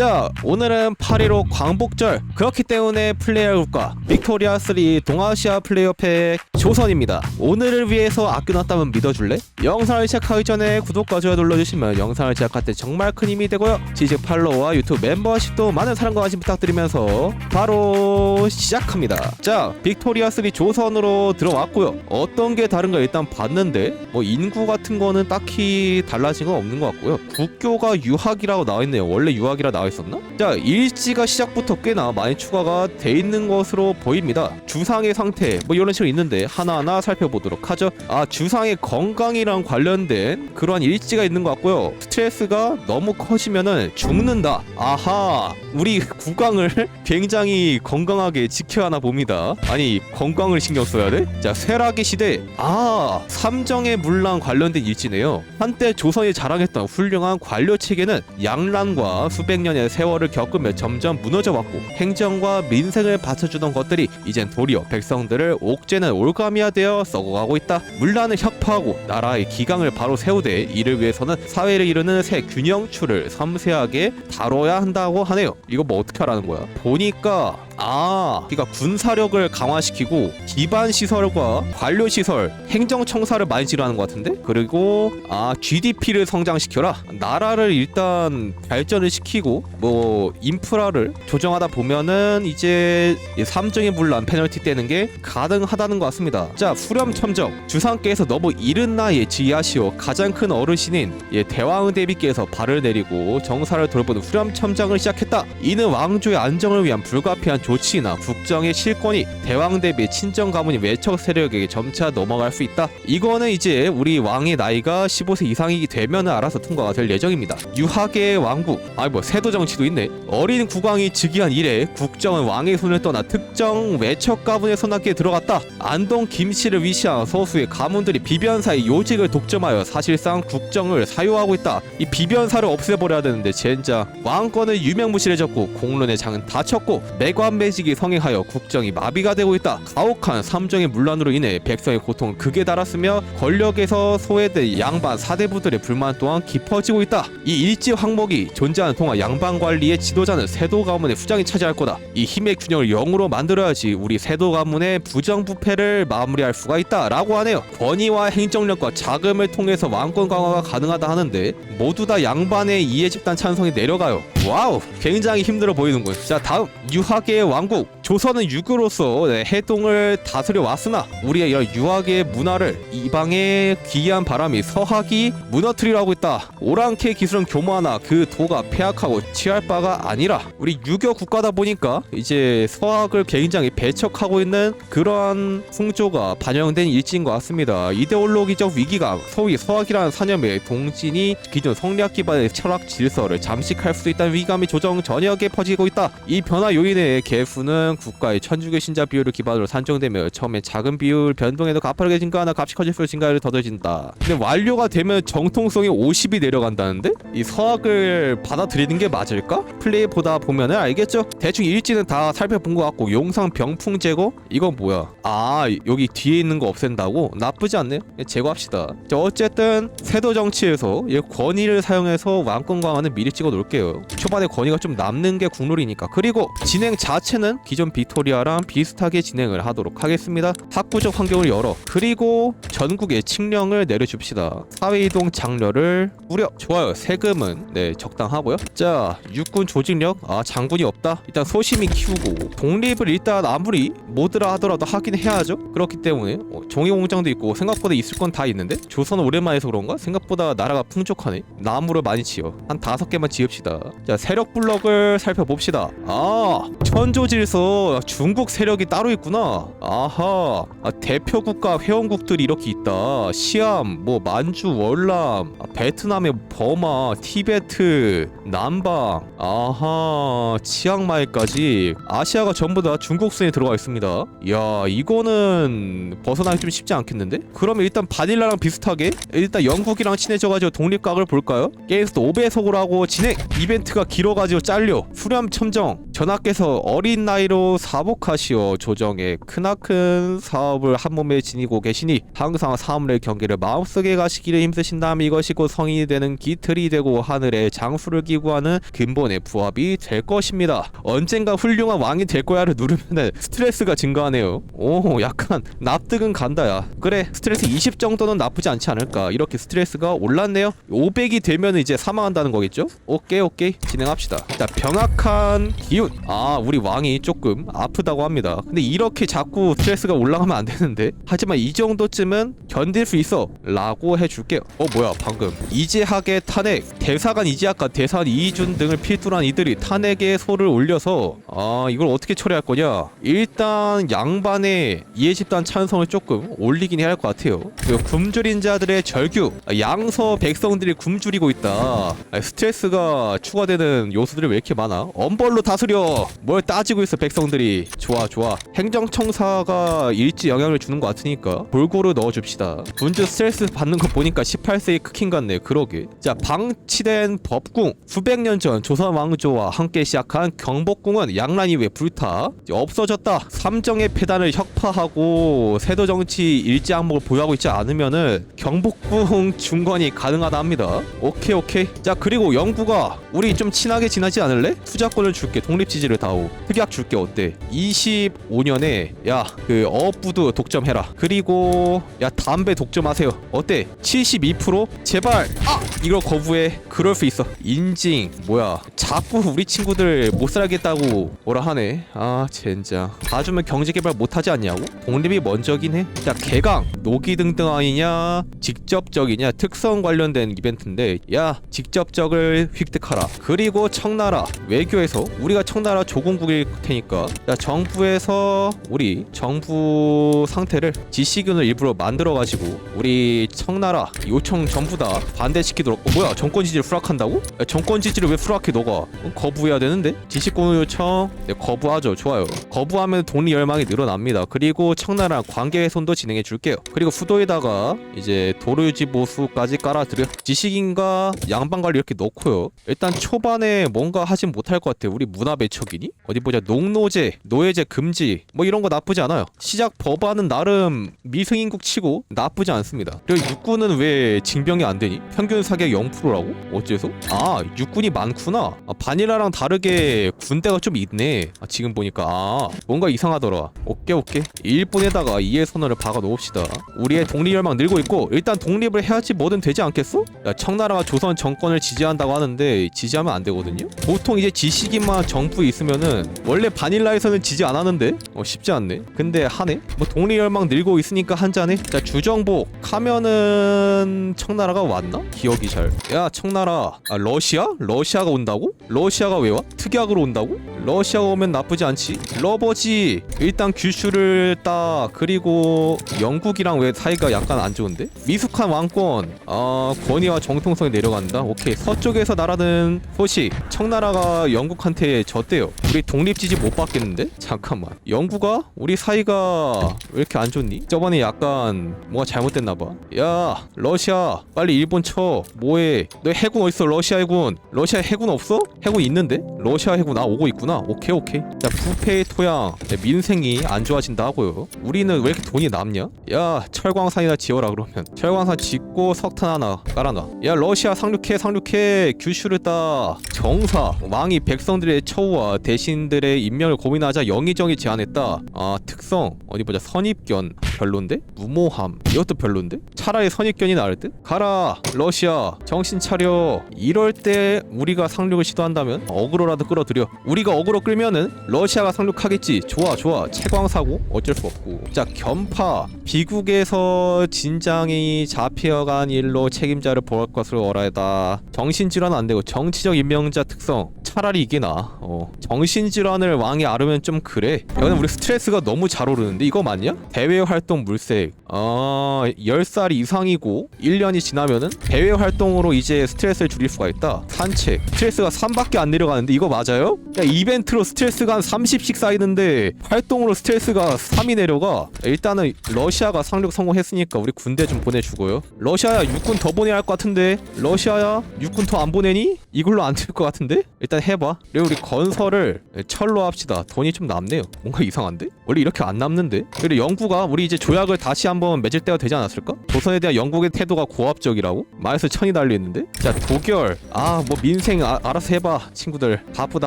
자 오늘은 8.15 광복절. 그렇기 때문에 플레이할 국가 빅토리아 3 동아시아 플레이어 팩 조선입니다. 오늘을 위해서 아껴놨다면 믿어줄래? 영상을 시작하기 전에 구독과 좋아요 눌러주시면 영상을 제작할 때 정말 큰 힘이 되고요. 지식 팔로우와 유튜브 멤버십도 많은 사랑과 관심 부탁드리면서 바로 시작합니다. 자 빅토리아 3 조선으로 들어왔고요. 어떤 게 다른가 일단 봤는데 뭐 인구 같은 거는 딱히 달라진 건 없는 것 같고요. 국교가 유학이라고 나와있네요. 원래 유학이라 나와 있었나? 자 일지가 시작부터 꽤나 많이 추가가 돼 있는 것으로 보입니다. 주상의 상태 뭐 이런 식으로 있는데 하나하나 살펴보도록 하죠. 아 주상의 건강이랑 관련된 그러한 일지가 있는 것 같고요. 스트레스가 너무 커지면은 죽는다. 아하 우리 국왕을 굉장히 건강하게 지켜야 하나 봅니다. 아니 건강을 신경 써야 돼? 자 쇠락의 시대. 아 삼정의 문란 관련된 일지네요. 한때 조선이 자랑했던 훌륭한 관료 체계는 양란과 수백 년의 세월을 겪으며 점점 무너져 왔고 행정과 민생을 받쳐주던 것들이 이젠 도리어 백성들을 옥죄는 올가미화 되어 썩어가고 있다. 문란을 혁파하고 나라의 기강을 바로 세우되 이를 위해서는 사회를 이루는 새 균형추를 섬세하게 다뤄야 한다고 하네요. 이거 뭐 어떻게 하라는 거야? 보니까 아, 그러니까 군사력을 강화시키고 기반 시설과 관료 시설, 행정 청사를 많이 지르는 것 같은데? 그리고 아 GDP를 성장시켜라. 나라를 일단 발전을 시키고 뭐 인프라를 조정하다 보면은 이제 이 삼정의 분란 페널티 떼는 게 가능하다는 것 같습니다. 자, 후렴 첨정 주상께서 너무 이른 나이에 지휘하시오 가장 큰 어르신인 예, 대왕 대비께서 발을 내리고 정사를 돌보는 후렴 첨정을 시작했다. 이는 왕조의 안정을 위한 불가피한 조 치나 국정의 실권이 대왕 대비 친정 가문이 외척 세력에게 점차 넘어갈 수 있다. 이거는 이제 우리 왕의 나이가 15세 이상이기 되면 알아서 통과가 될 예정입니다. 유학의 왕국, 아니 뭐 세도 정치도 있네. 어린 국왕이 즉위한 이래 국정은 왕의 손을 떠나 특정 외척 가문의 손아귀에 들어갔다. 안동 김씨를 위시한 소수의 가문들이 비변사의 요직을 독점하여 사실상 국정을 사유하고 있다. 이 비변사를 없애버려야 되는데 젠장 왕권은 유명무실해졌고 공론의 장은 닫혔고 매 관매직이 성행하여 국정이 마비가 되고 있다. 가혹한 삼정의 문란으로 인해 백성의 고통은 극에 달았으며 권력에서 소외된 양반 사대부들의 불만 또한 깊어지고 있다. 이 일지 황목이 존재하는 동안 양반 관리의 지도자는 세도 가문의 후장이 차지할 거다. 이 힘의 균형을 영으로 만들어야지 우리 세도 가문의 부정부패를 마무리할 수가 있다라고 하네요. 권위와 행정력과 자금을 통해서 왕권 강화가 가능하다 하는데 모두 다 양반의 이해 집단 찬성이 내려가요. 와우, 굉장히 힘들어 보이는군. 자, 다음 유학의 왕국. 조선은 유교로서 네, 해동을 다스려 왔으나 우리의 유학의 문화를 이방의 귀한 바람이 서학이 무너뜨리라고 있다. 오랑캐 기술은 교모하나 그 도가 폐악하고 취할 바가 아니라 우리 유교 국가다 보니까 이제 서학을 굉장히 배척하고 있는 그러한 풍조가 반영된 일지인 것 같습니다. 이데올로기적 위기가 소위 서학이라는 사념의 동진이 기존 성리학 기반의 철학 질서를 잠식할 수 있다는 위감이 조정 전역에 퍼지고 있다. 이 변화 요인의 개수는 국가의 천주교 신자 비율을 기반으로 산정되며 처음에 작은 비율 변동에도 가파르게 증가하나 값이 커질수록 증가율이 더뎌진다. 근데 완료가 되면 정통성이 50이 내려간다는데? 이 서학을 받아들이는 게 맞을까? 플레이 보다 보면은 알겠죠? 대충 일지는 다 살펴본 것 같고 용상 병풍 제거? 이건 뭐야? 아 여기 뒤에 있는 거 없앤다고? 나쁘지 않네요. 제거합시다. 자, 어쨌든 세도 정치에서 이 권위를 사용해서 왕권 강화는 미리 찍어 놓을게요. 초반에 권위가 좀 남는 게 국룰이니까. 그리고 진행 자체는 기존 빅토리아랑 비슷하게 진행을 하도록 하겠습니다. 학구적 환경을 열어. 그리고 전국에 칙령을 내려줍시다. 사회이동 장려를 무려 좋아요. 세금은 네 적당하고요. 자 육군 조직력 아 장군이 없다. 일단 소심히 키우고 독립을 일단 아무리 뭐더라 하더라도 하긴 해야죠. 그렇기 때문에 어, 종이 공장도 있고 생각보다 있을 건 다 있는데 조선은 오랜만에 해서 그런가? 생각보다 나라가 풍족하네. 나무를 많이 지어 한 다섯 개만 지읍시다. 자 세력 블럭을 살펴봅시다. 아 천조질서 중국 세력이 따로 있구나. 아하 아, 대표 국가 회원국들이 이렇게 있다. 시암 뭐 만주 월남 아, 베트남의 버마 티베트 남방 아하 치앙마이까지 아시아가 전부 다 중국 순에 들어가 있습니다. 야 이거는 벗어나기 좀 쉽지 않겠는데? 그러면 일단 바닐라랑 비슷하게 일단 영국이랑 친해져가지고 독립각을 볼까요? 게임스도 5배속으로 하고 진행 이벤트가 길어가지고 잘려 수렴 첨정 전하께서 어린 나이로 스스로 사복하시어 조정에 크나큰 사업을 한 몸에 지니고 계시니 항상 사물의 경계를 마음속에 가시기를 힘쓰신다면 이것이 곧 성인이 되는 기틀이 되고 하늘의 장수를 기구하는 근본의 부합이 될 것입니다. 언젠가 훌륭한 왕이 될 거야를 누르면 스트레스가 증가하네요. 오 약간 납득은 간다야. 그래 스트레스 20 정도는 나쁘지 않지 않을까. 이렇게 스트레스가 올랐네요. 500이 되면 이제 사망한다는 거겠죠? 오케이 오케이 진행합시다. 자 병악한 기운. 아 우리 왕이 조금 아프다고 합니다. 근데 이렇게 자꾸 스트레스가 올라가면 안 되는데. 하지만 이 정도쯤은 견딜 수 있어. 라고 해줄게요. 어 뭐야 방금 이재학의 탄핵 대사관 이재학과 대사관 이준 등을 필두로 한 이들이 탄핵의 소를 올려서 아 이걸 어떻게 처리할 거냐 일단 양반의 이해집단 찬성을 조금 올리긴 해야 할 것 같아요 그 굶주린 자들의 절규 아, 양서 백성들이 굶주리고 있다 아, 스트레스가 추가되는 요소들이 왜 이렇게 많아 엄벌로 다스려 뭘 따지고 있어 백성 들이 좋아 좋아. 행정청사가 일지 영향을 주는 것 같으니까 골고루 넣어줍시다. 군주 스트레스 받는 거 보니까 18세기 크킨 같네. 그러게. 자 방치된 법궁. 수백 년 전 조선 왕조와 함께 시작한 경복궁은 양란 이후에 불타? 없어졌다. 삼정의 폐단을 혁파하고 세도 정치 일제 항목을 보유하고 있지 않으면은 경복궁 중건이 가능하다 합니다. 오케이 오케이. 자 그리고 영구가 우리 좀 친하게 지나지 않을래? 투자권을 줄게. 독립지지를 다오. 흑약 줄게 어때 25년에 야 그 어부도 독점해라. 그리고 야 담배 독점하세요. 어때? 72% 제발. 아! 이걸 거부해. 그럴 수 있어. 인징 뭐야? 자꾸 우리 친구들 못 살겠다고 뭐라 하네. 아 젠장. 봐주면 경제 개발 못 하지 않냐고? 독립이 먼저긴 해 자 개강. 노기 등등 아니냐? 직접적이냐? 특성 관련된 이벤트인데 야 직접적을 획득하라. 그리고 청나라. 외교에서 우리가 청나라 조공국일 테니까 야 정부에서 우리 정부 상태를 지시균을 일부러 만들어 가지고 우리 청나라 요청 전부 다 반대시키도록. 어, 뭐야 정권 지지를 수락한다고? 야, 정권 지지를 왜 수락해 너가? 어, 거부해야 되는데? 지시권 요청 네, 거부하죠. 좋아요. 거부하면 독립 열망이 늘어납니다. 그리고 청나라 관계 훼손도 진행해 줄게요. 그리고 수도에다가 이제 도로 유지 보수까지 깔아드려. 지식인과 양반 관리 이렇게 넣고요. 일단 초반에 뭔가 하진 못할 것 같아 우리 문화 배척이니? 어디 보자. 농노 제 노예제 금지 뭐 이런 거 나쁘지 않아요. 시작 법안은 나름 미승인국 치고 나쁘지 않습니다. 그리고 육군은 왜 징병이 안 되니? 평균 사격 0%라고? 어째서? 아 육군이 많구나. 아, 바닐라랑 다르게 군대가 좀 있네. 아, 지금 보니까. 아 뭔가 이상하더라. 오케이 오케이. 일본에다가 이해 선언을 박아 놓읍시다. 우리의 독립 열망 늘고 있고 일단 독립을 해야지 뭐든 되지 않겠어? 야 청나라가 조선 정권을 지지한다고 하는데 지지하면 안 되거든요? 보통 이제 지식인만 정부에 있으면은 원래 바닐라 에서는 지지 안 하는데? 어 쉽지 않네. 근데 하네? 뭐 독립열망 늘고 있으니까 한잔해? 자 주정복 하면은 청나라가 왔나? 기억이 잘. 야 청나라. 아 러시아? 러시아가 온다고? 러시아가 왜 와? 특약으로 온다고? 러시아가 오면 나쁘지 않지. 러버지. 일단 규슈를 따. 그리고 영국이랑 왜 사이가 약간 안 좋은데? 미숙한 왕권. 아 권위와 정통성이 내려간다? 오케이. 서쪽에서 날아든 소식. 청나라가 영국한테 졌대요. 우리 독립지지 못 받겠는데? 잠깐만. 영국아? 우리 사이가 왜 이렇게 안 좋니? 저번에 약간 뭐가 잘못됐나봐. 야 러시아 빨리 일본 쳐. 뭐해? 너 해군 어딨어? 러시아 해군. 러시아 해군 없어? 해군 있는데? 러시아 해군 아 오고 있구나. 오케이 오케이. 자 부패의 토양. 네, 민생이 안 좋아진다 하고요. 우리는 왜 이렇게 돈이 남냐? 야 철광산이나 지어라 그러면. 철광산 짓고 석탄 하나 깔아놔. 야 러시아 상륙해 상륙해. 규슈를 따. 정사. 왕이 백성들의 처우와 대신들의 임명 을 고민하자 영의정이 제안했다. 아 특성. 어디 보자. 선입견 별론데? 무모함 이것도 별론데? 차라리 선입견이 나을 듯? 가라 러시아 정신 차려 이럴 때 우리가 상륙을 시도한다면 어그로라도 끌어들여 우리가 어그로 끌면은 러시아가 상륙하겠지 좋아 좋아 채광사고 어쩔 수 없고 자 견파 비국에서 진장이 잡혀간 일로 책임자를 보할 것으로 어라다 정신질환 안 되고 정치적 임명자 특성 차라리 이게 나. 어. 정신질환을 왕이 앓으면 좀 그래. 이거는 우리 스트레스가 너무 잘 오르는데 이거 맞냐? 대외 활동 활동 물색 어 10살 이상이고 1년이 지나면은 대외 활동으로 이제 스트레스를 줄일 수가 있다 산책 스트레스가 3밖에 안 내려가는데 이거 맞아요? 야 이벤트로 스트레스가 한 30씩 쌓이는데 활동으로 스트레스가 3이 내려가 일단은 러시아가 상륙 성공했으니까 우리 군대 좀 보내주고요 러시아야 육군 더 보내야 할 것 같은데 러시아야 육군 더 안 보내니? 이걸로 안 될 것 같은데? 일단 해봐 그리고 우리 건설을 철로 합시다 돈이 좀 남네요 뭔가 이상한데? 원래 이렇게 안 남는데? 그리고 영구가 우리 이제 조약을 다시 한번 맺을 때가 되지 않았을까? 조선에 대한 영국의 태도가 고압적이라고? 마에서 천이 달려있는데? 자 독일 아뭐 민생 아, 알아서 해봐 친구들. 바쁘다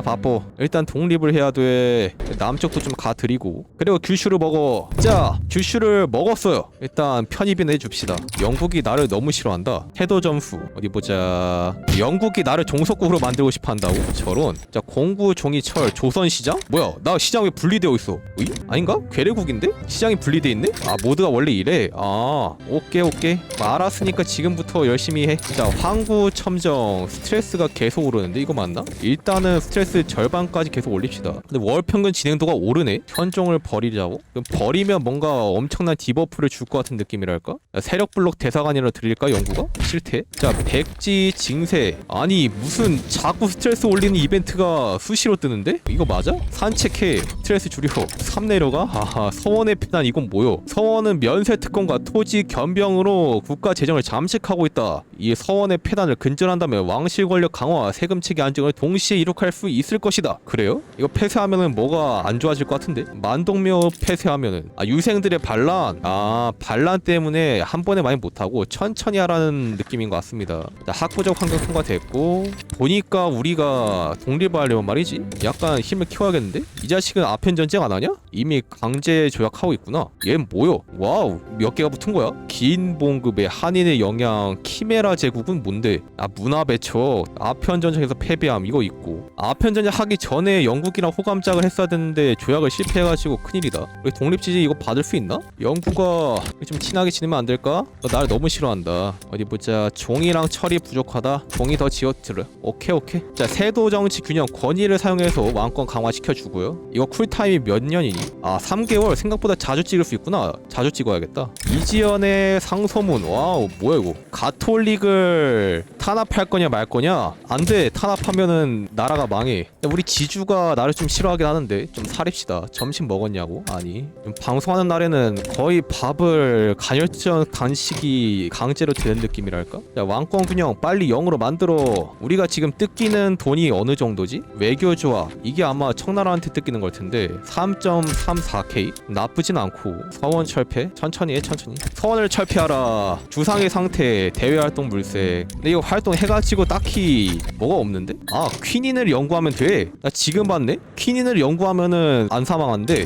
바빠. 일단 독립을 해야 돼. 남쪽도 좀 가드리고. 그리고 규슈를 먹어. 자 규슈를 먹었어요. 일단 편입이나 해줍시다. 영국이 나를 너무 싫어한다. 태도 점수. 어디 보자. 영국이 나를 종속국으로 만들고 싶어 한다고? 저런. 자 공구 종이철. 조선시장? 뭐야 나 시장 왜 분리되어 있어. 으이? 아닌가? 괴뢰국인데? 시장이 분리돼 있네 아 모드가 원래 이래? 아 오케이 오케이. 뭐 알았으니까 지금부터 열심히 해자 황구 첨정 스트레스가 계속 오르는데 이거 맞나? 일단은 스트레스 절반까지 계속 올립시다. 근데 월 평균 진행도가 오르네? 현종을 버리자고? 그럼 버리면 뭔가 엄청난 디버프를 줄 것 같은 느낌이랄까? 야, 세력 블록 대사관이라 드릴까 영구가? 싫대 자 백지 징세. 아니 무슨 자꾸 스트레스 올리는 이벤트가 수시로 뜨는데? 이거 맞아? 산책해. 스트레스 줄여. 3 내려가? 아하 서원의 피난 이건 뭐요 서원은 면세 특권과 토지 겸병으로 국가 재정을 잠식하고 있다. 이 서원의 폐단을 근절한다면 왕실 권력 강화 세금 체계 안정을 동시에 이룩할 수 있을 것이다. 그래요? 이거 폐쇄하면은 뭐가 안 좋아질 것 같은데? 만동묘 폐쇄하면은. 아 유생들의 반란. 아 반란 때문에 한 번에 많이 못하고 천천히 하라는 느낌인 것 같습니다. 자, 학구적 환경 통과됐고 보니까 우리가 독립하려면 말이지. 약간 힘을 키워야겠는데? 이 자식은 아편 전쟁 안 하냐? 이미 강제 조약하고 있구나. 얘는 뭐요? 와우 몇 개가 붙은 거야? 긴 봉급의 한인의 영향 키메라 제국은 뭔데? 아 문화 배척 아편 전쟁에서 패배함 이거 있고. 아편 전쟁 하기 전에 영국이랑 호감짝을 했어야 되는데 조약을 실패해가지고 큰일이다. 우리 독립지지 이거 받을 수 있나? 영구가 좀 친하게 지내면 안 될까? 너 나를 너무 싫어한다. 어디 보자. 종이랑 철이 부족하다. 종이 더 지어트려. 오케이 오케이. 자 세도 정치 균형 권위를 사용해서 왕권 강화시켜 주고요. 이거 쿨타임이 몇 년이니? 아 3개월. 생각보다 자주 찍을 수 있구나 자주 찍어야겠다. 이지연의 상소문. 와우 뭐야 이거? 가톨릭을 탄압할 거냐 말 거냐? 안돼. 탄압하면은 나라가 망해. 야, 우리 지주가 나를 좀 싫어하긴 하는데 좀 사립시다. 점심 먹었냐고? 아니. 좀 방송하는 날에는 거의 밥을 간헐적 간식이 강제로 되는 느낌이랄까? 야 왕권 균형 빨리 0으로 만들어. 우리가 지금 뜯기는 돈이 어느 정도지? 외교 조합. 이게 아마 청나라한테 뜯기는 걸 텐데. 3.34k 나쁘진 않고. 서원 철폐 천천히 해 천천히 서원을 철폐하라 주상의 상태 대외 활동 물색 근데 이거 활동 해가지고 딱히 뭐가 없는데 아 퀸인을 연구하면 돼나 지금 봤네 퀸인을 연구하면은 안 사망한데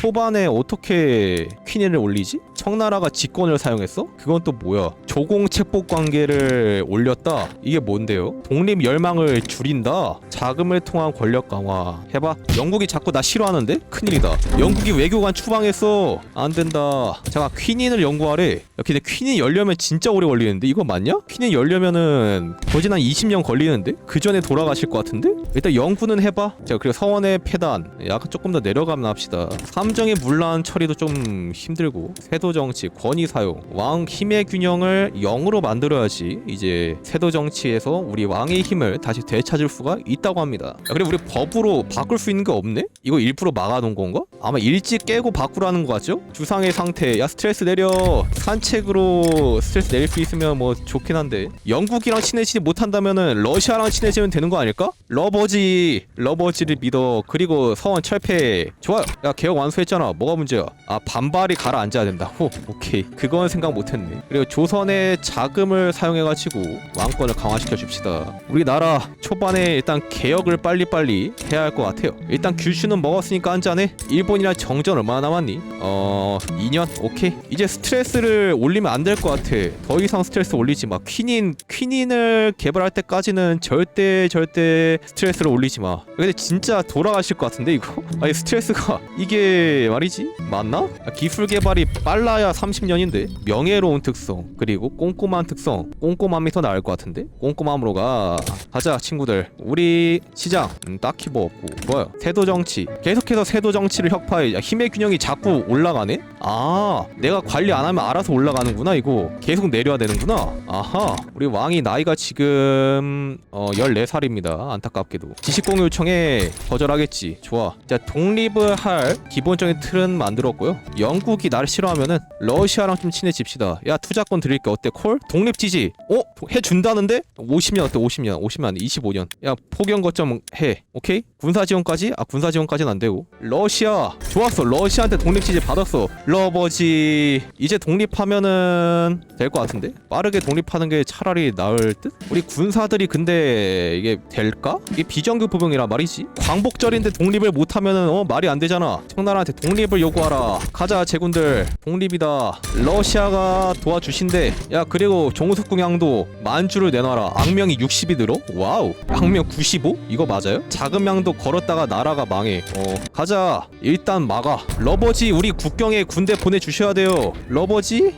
초반에 어떻게 퀸인을 올리지? 청나라가 직권을 사용했어? 그건 또 뭐야? 조공 책복 관계를 올렸다. 이게 뭔데요? 독립 열망을 줄인다. 자금을 통한 권력 강화. 해봐. 영국이 자꾸 나 싫어하는데? 큰일이다. 영국이 외교관 추방했어. 안 된다. 잠깐 퀸인을 연구하래. 야, 근데 퀸인 열려면 진짜 오래 걸리는데 이거 맞냐? 퀸인 열려면은 거진 한 20년 걸리는데? 그 전에 돌아가실 것 같은데? 일단 연구는 해봐. 자 그리고 서원의 폐단. 약간 조금 더 내려가면 합시다. 삼정의 문란 처리도 좀 힘들고 세도 정치 권위 사용 왕 힘의 균형을 0으로 만들어야지 이제 세도 정치에서 우리 왕의 힘을 다시 되찾을 수가 있다고 합니다. 야, 그리고 우리 법으로 바꿀 수 있는 게 없네? 이거 일부러 막아놓은 건가? 아마 일찍 깨고 바꾸라는 거 같죠? 주 상의 상태. 야 스트레스 내려. 산책으로 스트레스 내릴 수 있으면 뭐 좋긴 한데. 영국이랑 친해지지 못한다면은 러시아랑 친해지면 되는 거 아닐까? 러버지 러버지를 믿어. 그리고 서원 철폐. 좋아요. 야 개혁 완수했잖아. 뭐가 문제야? 아 반발이 가라앉아야 된다고 오케이. 그건 생각 못했네. 그리고 조선의 자금을 사용해가지고 왕권을 강화시켜 줍시다. 우리나라 초반에 일단 개혁을 빨리빨리 해야 할 것 같아요. 일단 규슈는 먹었으니까 한잔해. 일본이랑 정전 얼마나 남았니? 어 2년? 오케이. 이제 스트레스를 올리면 안 될 것 같아. 더 이상 스트레스 올리지 마. 퀸인 퀸인을 개발할 때까지는 절대 절대 스트레스를 올리지 마. 근데 진짜 돌아가실 것 같은데 이거? 아니 스트레스가 이게 말이지? 맞나? 아, 기술 개발이 빨라야 30년인데? 명예로운 특성 그리고 꼼꼼한 특성 꼼꼼함이 더 나을 것 같은데? 꼼꼼함으로 가. 가자 친구들. 우리 시장. 음, 딱히 뭐 없고. 뭐야 세도 정치. 계속해서 세도 정치를 야, 힘의 균형이 자꾸 올라가네? 아 내가 관리 안 하면 알아서 올라가는구나 이거. 계속 내려야 되는구나. 아하 우리 왕이 나이가 지금 어 14살입니다 안타깝게도. 지식공유 요청에 거절하겠지. 좋아. 자 독립을 할 기본적인 틀은 만들었고요. 영국이 나를 싫어하면은 러시아랑 좀 친해집시다. 야 투자권 드릴게. 어때 콜? 독립 지지. 어? 해준다는데? 50년 어때 50년? 50년 안 돼, 25년. 야 포경 거점 해. 오케이? 군사 지원까지? 아 군사 지원까지는 안 되고. 러시아. 좋았어. 러시아한테 독립 지지 받았어 러버지 이제 독립하면은 될 것 같은데? 빠르게 독립하는 게 차라리 나을 듯? 우리 군사들이 근데 이게 될까? 이게 비정규 부병이라 말이지. 광복절인데 독립을 못하면은 어 말이 안 되잖아. 청나라한테 독립을 요구하라. 가자 제군들. 독립이다. 러시아가 도와주신대. 야 그리고 종수궁양도 만주를 내놔라. 악명이 60이 늘어? 와우. 악명 95 이거 맞아요? 작은 명도 걸었다가 나라가 망해. 어 가자. 일단 막아. 러버지 우리 국경에 군대 보내주셔야 돼요. 러버지